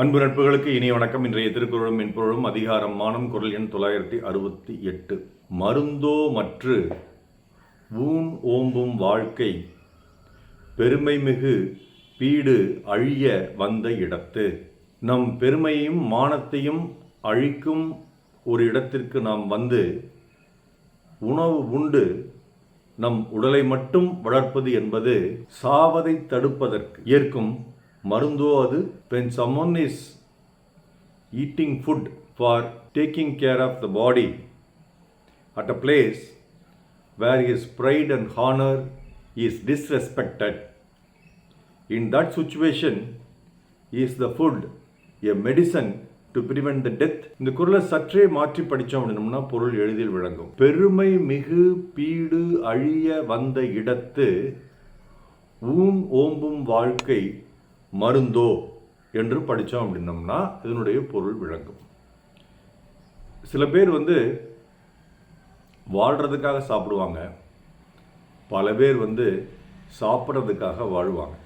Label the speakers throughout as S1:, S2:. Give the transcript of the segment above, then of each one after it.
S1: அன்பு நட்புகளுக்கு இனிய வணக்கம். இன்றைய திருக்குறளும் மென்பொருளும் அதிகாரம் மானம் குரல் எண் தொள்ளாயிரத்தி அறுபத்தி எட்டு. மருந்தோ மற்று ஊன் ஓம்பும் வாழ்க்கை பெருமை மிகு பீடு அழிய வந்த இடத்து. நம் பெருமையும் மானத்தையும் அழிக்கும் ஒரு இடத்திற்கு நாம் வந்து உணவு உண்டு. நம் உடலை மட்டும் வளர்ப்பது என்பது சாவதை தடுப்பதற்கு ஏற்கும் மருந்தோ அது when someone is eating food for taking care of the body at a place where his pride and honor is disrespected in that situation is the food a medicine to prevent the death இந்த குரலை சற்றே மாற்றி படித்தோம் அப்படின்னம்னா பொருள் எளிதில் விளங்கும் பெருமை மிகு பீடு அழிய வந்த இடத்து ஊன் ஓம்பும் வாழ்க்கை மருந்தோ என்று படித்தோம் அப்படின்னம்னா இதனுடைய பொருள் விளங்கும். சில பேர் வந்து வாழ்கிறதுக்காக சாப்பிடுவாங்க. பல பேர் வந்து சாப்பிட்றதுக்காக வாழ்வாங்க.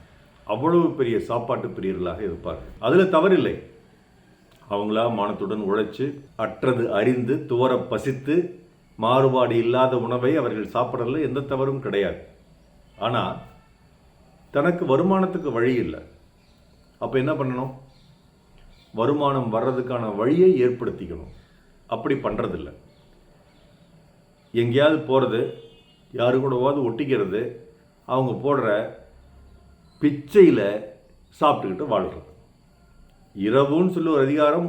S1: அவ்வளவு பெரிய சாப்பாட்டு பிரியர்களாக இருப்பார்கள். அதில் தவறில்லை. அவங்களா மானத்துடன் உழைச்சி அற்றது அறிந்து துவர பசித்து மாறுபாடு இல்லாத உணவை அவர்கள் சாப்பிட்றதுல எந்த தவறும் கிடையாது. ஆனால் தனக்கு வருமானத்துக்கு வழி இல்லை. அப்போ என்ன பண்ணணும்? வருமானம் வர்றதுக்கான வழியை ஏற்படுத்திக்கணும். அப்படி பண்ணுறதில்ல எங்கேயாவது போகிறது யாரு கூடவாவது ஒட்டிக்கிறது அவங்க போடுற பிச்சையில் சாப்பிட்டுக்கிட்டு வாழ்கிறது இரவுன்னு சொல்லி ஒரு அதிகாரம்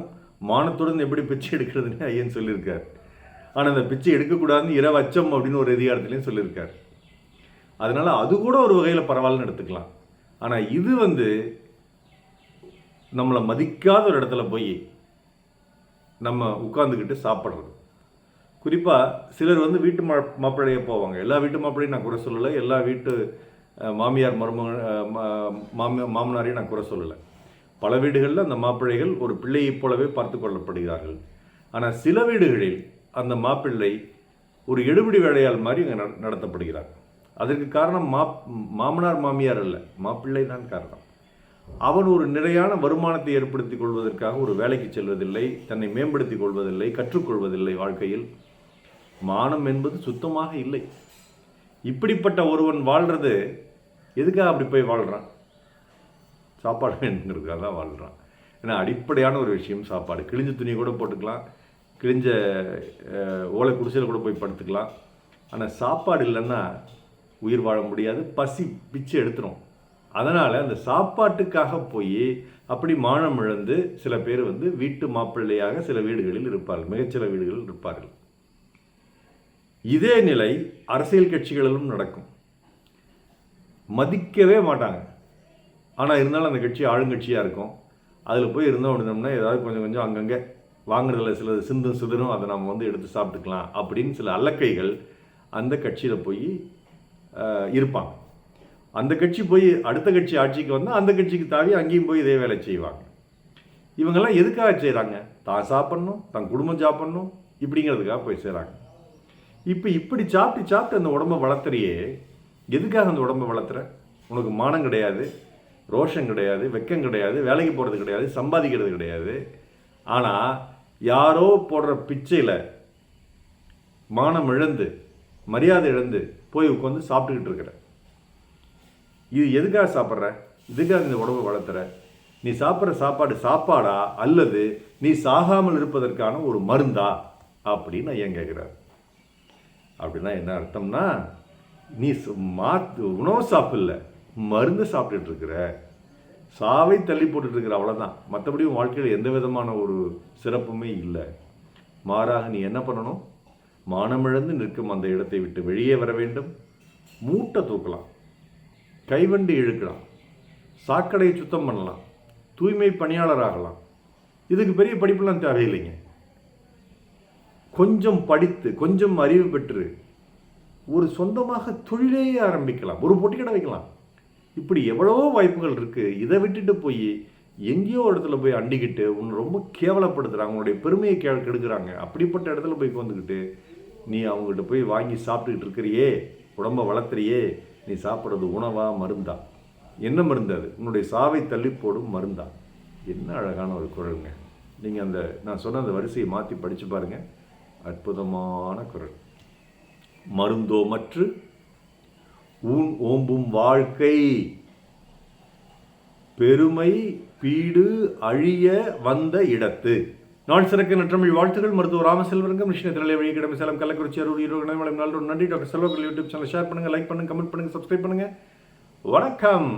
S1: மானத்துடன் எப்படி பிச்சை எடுக்கிறதுன்னு ஐயன் சொல்லியிருக்கார். ஆனால் அந்த பிச்சை எடுக்கக்கூடாதுன்னு இரவு அச்சம் அப்படின்னு ஒரு அதிகாரத்துலேயும் சொல்லியிருக்கார். அதனால் அது கூட ஒரு வகையில் பரவாயில்லன்னு எடுத்துக்கலாம். ஆனால் இது வந்து நம்மளை மதிக்காத ஒரு இடத்துல போய் நம்ம உட்காந்துக்கிட்டு சாப்பிட்றது. குறிப்பாக சிலர் வந்து வீட்டு மா மாப்பிள்ளையே போவாங்க. எல்லா வீட்டு மாப்பிள்ளையும் நான் குறை சொல்லலை. எல்லா வீட்டு மாமியார் மருமக அஹ், மா- மாமனாரையும் நான் குறை சொல்லலை. பல வீடுகளில் அந்த மாப்பிள்ளைகள் ஒரு பிள்ளையைப் போலவே பார்த்து கொள்ளப்படுகிறார்கள். ஆனால் சில வீடுகளில் அந்த மாப்பிள்ளை ஒரு எடுபிடி வேலையாள் மாதிரி இங்கே நட- நடத்தப்படுகிறார். அதற்கு காரணம் மா மாமனார் மாமியார் அல்ல. மாப்பிள்ளை தான் காரணம். அவன் ஒரு நிலையான வருமானத்தை ஏற்படுத்திக் கொள்வதற்காக ஒரு வேலைக்கு செல்வதில்லை தன்னை மேம்படுத்திக் கொள்வதில்லை கற்றுக்கொள்வதில்லை வாழ்க்கையில். மானம் என்பது சுத்தமாக இல்லை. இப்படிப்பட்ட ஒருவன் வாழ்றது எதுக்காக அப்படி போய் வாழ்கிறான் சாப்பாடு வேணுங்கிறதுக்காக தான் வாழ்கிறான் ஏன்னா அடிப்படையான ஒரு விஷயம் சாப்பாடு. கிழிஞ்ச துணி கூட போட்டுக்கலாம் கிழிஞ்ச ஓலை குடிசையில் கூட போய் படுத்துக்கலாம். ஆனால் சாப்பாடு இல்லைன்னா உயிர் வாழ முடியாது. பசி பிச்சு எடுத்துரும். அதனால் அந்த சாப்பாட்டுக்காக போய் அப்படி மானம் இழந்து சில பேர் வந்து வீட்டு மாப்பிள்ளையாக சில வீடுகளில் இருப்பார்கள் மிகச்சில வீடுகளில் இருப்பார்கள். இதே நிலை அரசியல் கட்சிகளிலும் நடக்கும். மதிக்கவே மாட்டாங்க. ஆனால் இருந்தாலும் அந்த கட்சி ஆளுங்கட்சியாக இருக்கும். அதில் போய் இருந்தோம் அப்படின்னோம்னா ஏதாவது கொஞ்சம் கொஞ்சம் அங்கங்கே வாங்குறதுல சிலது சிந்தும் சிதறும் அதை நம்ம வந்து எடுத்து சாப்பிட்டுக்கலாம் அப்படின்னு சில அல்லக்கைகள் அந்த கட்சியில் போய் இருப்பாங்க. அந்த கட்சி போய் அடுத்த கட்சி ஆட்சிக்கு வந்தால் அந்த கட்சிக்கு தாவி அங்கேயும் போய் இதே வேலை செய்வாங்க. இவங்கெல்லாம் எதுக்காக செய்கிறாங்க தான் சாப்பிட்ணும் தன் குடும்பம் சாப்பிட்ணும் இப்படிங்கிறதுக்காக போய் செய்கிறாங்க இப்போ இப்படி சாப்பிட்டு சாப்பிட்டு அந்த உடம்பை வளர்த்துறியே எதுக்காக அந்த உடம்பை வளர்த்துற? உனக்கு மானம் கிடையாது ரோஷம் கிடையாது வெக்கம் கிடையாது வேலைக்கு போகிறது கிடையாது சம்பாதிக்கிறது கிடையாது. ஆனால் யாரோ போடுற பிச்சையில் மானம் இழந்து மரியாதை இழந்து போய் உட்காந்து சாப்பிட்டுக்கிட்டு இருக்கிற இது எதுக்காக சாப்பிட்ற? இதுக்காக இந்த உடம்பை வளர்த்துற? நீ சாப்பிட்ற சாப்பாடு சாப்பாடா? அல்லது நீ சாகாமல் இருப்பதற்கான ஒரு மருந்தா? அப்படின்னு ஐயன் கேட்குறார்? அப்படின்னா என்ன அர்த்தம்னா நீ சு- மாத்து உணவு சாப்பிடல மருந்து சாப்பிட்டுட்டுருக்குற சாவை தள்ளி போட்டுட்ருக்குற இருக்கிற அவ்வளோதான் மற்றபடி உன் வாழ்க்கையில் எந்த விதமான ஒரு சிறப்புமே இல்லை. மாறாக நீ என்ன பண்ணணும்? மானமிழந்து நிற்கும் அந்த இடத்தை விட்டு வெளியே வர வேண்டும். மூட்டை தூக்கலாம். கைவண்டி இழுக்கலாம். சாக்கடையை சுத்தம் பண்ணலாம். தூய்மை பணியாளர் ஆகலாம் இதுக்கு பெரிய படிப்புலாம் தேவையில்லைங்க. கொஞ்சம் படித்து கொஞ்சம் அறிவு பெற்று ஒரு சொந்தமாக தொழிலே ஆரம்பிக்கலாம். ஒரு பொட்டிக்கடை வைக்கலாம். இப்படி எவ்வளவோ வாய்ப்புகள் இருக்குது இதை விட்டுட்டு போய் எங்கேயோ ஒரு இடத்துல போய் அண்டிக்கிட்டு உன்னை ரொம்ப கேவலப்படுத்துகிறாங்க உன்னுடைய பெருமையை கே கெடுக்கிறாங்க. அப்படிப்பட்ட இடத்துல போய் உட்காந்துக்கிட்டு நீ அவங்ககிட்ட போய் வாங்கி சாப்பிட்டுக்கிட்டு இருக்கிறியே உடம்ப வளர்த்துறியே நீ சாப்பிட்றது உணவா மருந்தா? என்ன மருந்து அது? உன்னுடைய சாவை தள்ளி போடும் மருந்தா? என்ன அழகான ஒரு குரலுங்க. நீங்கள் அந்த நான் சொன்ன அந்த வரிசையை மாற்றி படித்து பாருங்கள் அற்புதமான குரல். மருந்தோ மற்று ஊன் ஓம்பும் வாழ்க்கை. பெருமை பீடு அழிய வந்த இடத்து. நாள் சிறக்க நற்றமிழ் வாழ்த்துக்கள். மருத்துவ ராமசெல்வரங்கம் கிருஷ்ண திரளை வழி கிடமை சேலம் கள்ளக்குறிச்சி அருள் ஈரோடு நாள் நன்றி. டாக்டர் செல்வர்கள் யூடியூப் சேனல் ஷேர் பண்ணுங்கள் லைக் பண்ணுங்கள் கமெண்ட் பண்ணுங்கள் சப்ஸ்கிரைப் பண்ணுங்கள் வணக்கம்.